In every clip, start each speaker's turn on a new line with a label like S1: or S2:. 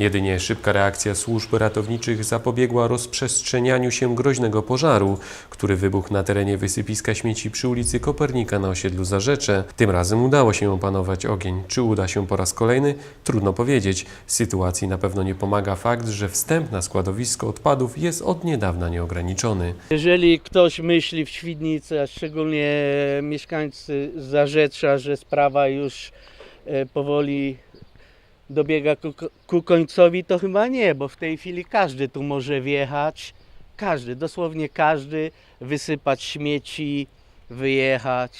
S1: Jedynie szybka reakcja służb ratowniczych zapobiegła rozprzestrzenianiu się groźnego pożaru, który wybuchł na terenie wysypiska śmieci przy ulicy Kopernika na osiedlu Zarzecze. Tym razem udało się opanować ogień. Czy uda się po raz kolejny? Trudno powiedzieć. Sytuacji na pewno nie pomaga fakt, że wstęp na składowisko odpadów jest od niedawna nieograniczony.
S2: Jeżeli ktoś myśli w Świdnicy, a szczególnie mieszkańcy Zarzecza, że sprawa już e, powoli dobiega ku, ku końcowi, to chyba nie, bo w tej chwili każdy tu może wjechać, każdy, dosłownie każdy, wysypać śmieci, wyjechać.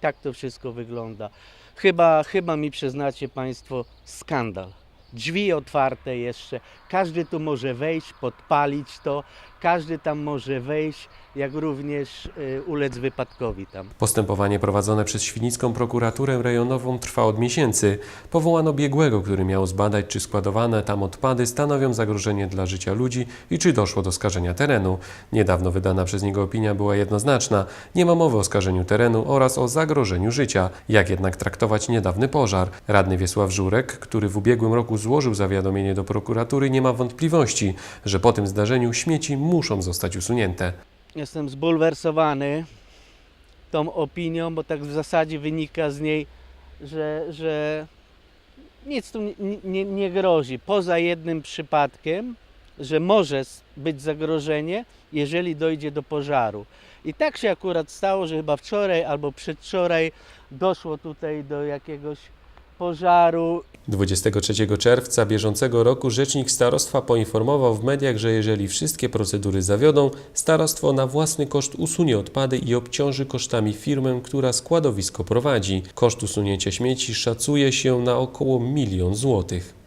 S2: Tak to wszystko wygląda. Chyba, chyba mi przyznacie Państwo skandal. Drzwi otwarte jeszcze, każdy tu może wejść, podpalić to, każdy tam może wejść, jak również y, ulec wypadkowi tam.
S1: Postępowanie prowadzone przez Świdnicką Prokuraturę Rejonową trwa od miesięcy. Powołano biegłego, który miał zbadać, czy składowane tam odpady stanowią zagrożenie dla życia ludzi i czy doszło do skażenia terenu. Niedawno wydana przez niego opinia była jednoznaczna. Nie ma mowy o skażeniu terenu oraz o zagrożeniu życia. Jak jednak traktować niedawny pożar? Radny Wiesław Żurek, który w ubiegłym roku złożył zawiadomienie do prokuratury, nie ma wątpliwości, że po tym zdarzeniu śmieci muszą zostać usunięte.
S2: Jestem zbulwersowany tą opinią, bo tak w zasadzie wynika z niej, że, że nic tu nie, nie, nie grozi. Poza jednym przypadkiem, że może być zagrożenie, jeżeli dojdzie do pożaru. I tak się akurat stało, że chyba wczoraj albo przedwczoraj doszło tutaj do jakiegoś pożaru
S1: 23 czerwca bieżącego roku rzecznik starostwa poinformował w mediach, że jeżeli wszystkie procedury zawiodą, starostwo na własny koszt usunie odpady i obciąży kosztami firmę, która składowisko prowadzi. Koszt usunięcia śmieci szacuje się na około milion złotych.